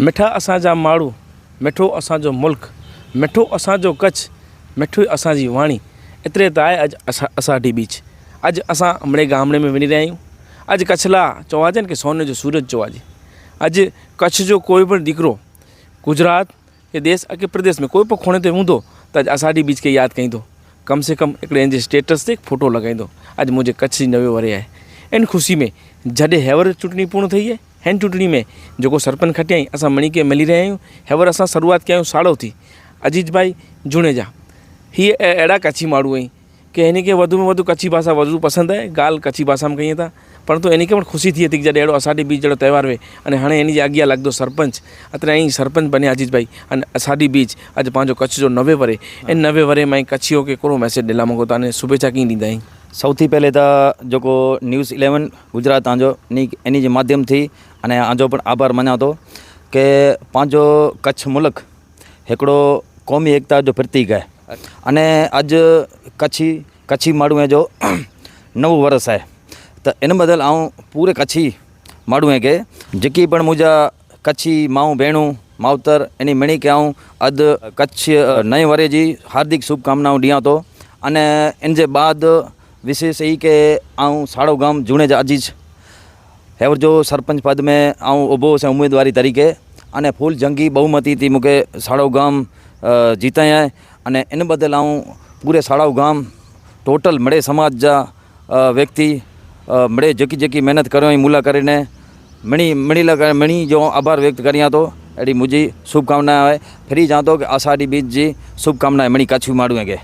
मिठा असांजा माण्हू मिठो असांजो मुल्क़ मिठो असांजो कच्छ मिठो असांजी वाणी एतिरे त आहे अॼु असां असाठी बीच अॼु असां हमणे गामणे में वञी रहिया आहियूं अॼु कच्छला चवाजनि की सोने जो सूरज चवाजे अॼु कच्छ जो कोई बि दिकिरो गुजरात या देश अॻे प्रदेश में कोई बि खोणे ते हूंदो त अॼु असाठी बीच खे यादि कईंदो कम से कम हिकिड़े हिन जे स्टेटस ते फोटो लॻाईंदो अॼु मुंहिंजे कच्छ जी नवे वरे आहे इन ख़ुशी में जॾहिं हैवर चूंटणी पूर्ण थी आहे हिन चूंटणी में जेको सरपंच खटियाई असां मणी खे मिली रहिया आहियूं हैवर असां शुरूआति कयूं साड़ो थी अजीत भाई जुणेजा हीअ अ- अहिड़ा कच्छी माण्हू आहिनि की हिन खे वधि में वधि कच्छी भाषा वधि पसंदि आहे ॻाल्हि कच्छी भाषा में कयूं था પરંતુ એની પણ ખુશી થઈ હતી કે જ્યારે એડો અષાઢી બીજ જેડો તહેવાર હોય અને હણે એની જે આજ્ઞા લાગતો સરપંચ અત્યારે અહીં સરપંચ બન્યા અજીતભાઈ અને અષાઢી બીજ આજે પાંજો કચ્છ જો નવે વરે એ નવે વરેમાં કચ્છીઓ કે કોનો મેસેજ ડેલા માંગો તો અને શુભેચ્છા કઈ દીધા અહીં? સૌથી પહેલે તો જોકો ન્યૂઝ ઇલેવન ગુજરાત આંજો ની એની જે માધ્યમથી અને આંજો પણ આભાર મનાયો હતો કે પાંજો કચ્છ મુલક હિકડો क़ौमी एकता जो प्रतीक आहे अने अॼु कच्छी कच्छी माण्हूअ जो नओं वर्स आहे त इन बदल आऊं पूरे कच्छी माण्हूअ खे जेकी पिणु मुंहिंजा कच्छी माऊं भेणूं माउतर इन मिणी खे आऊं अधु कच्छ नए वरे जी हार्दिक शुभकामनाऊं ॾियां थो अने इन जे बाद विशेष ई की आऊं साड़ो गाम जूणे जा अजीज हेवर जो सरपंच पद में आऊं उभो हुअसि उमेदवारी तरीक़े अने फूल जंगी बहुमती थी मूंखे साड़ो गाम जीताई आहे अने इन बदल आऊं पूरे साड़ाऊ गाम टोटल मडे समाज जा व्यक्ति મળે, જકી જકી મહેનત કર્યો મુલા કરીને. મણી મણી મણી જો આભાર વ્યક્ત કર્યા તો, એડી મુજી શુભકામનાएं ફરી જાતો કે આષાઢી બીજ જી શુભકામનાएं મણી કાછું માડું કે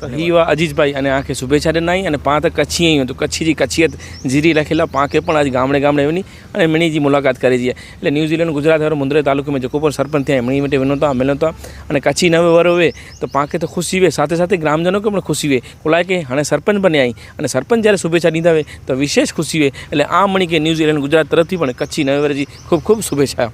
તો હીવા અજીજભાઈ અને આંખે શુભેચ્છા નાઈ અને પાંત કચ્છી અહીં હતું કચ્છી કચ્છીયત જીરી લખેલા, પાંખે પણ આજ ગામડે ગામડે એમની અને એમણીજી મુલાકાત કરી છે. એટલે ન્યૂઝીલેન્ડ ગુજરાત હવે મુંદ્રા તાલુકામાં જેકો પર સરપંચ થયા, એમણી માટે વિનોતા અમે નહોતા. અને કચ્છી નવે વર હોવે, તો પાંખે તો ખુશી હોય સાથે સાથે ગ્રામજનો પણ ખુશી હોય કોલાય કે હાણે સરપંચ બન્યા અહીં. અને સરપંચ જ્યારે શુભેચ્છા લીધા હોય, તો વિશેષ ખુશી હોય એટલે આ મણી કે ન્યૂઝીલેન્ડ ગુજરાત તરફથી પણ કચ્છી નવે વરજી ખૂબ ખૂબ શુભેચ્છા.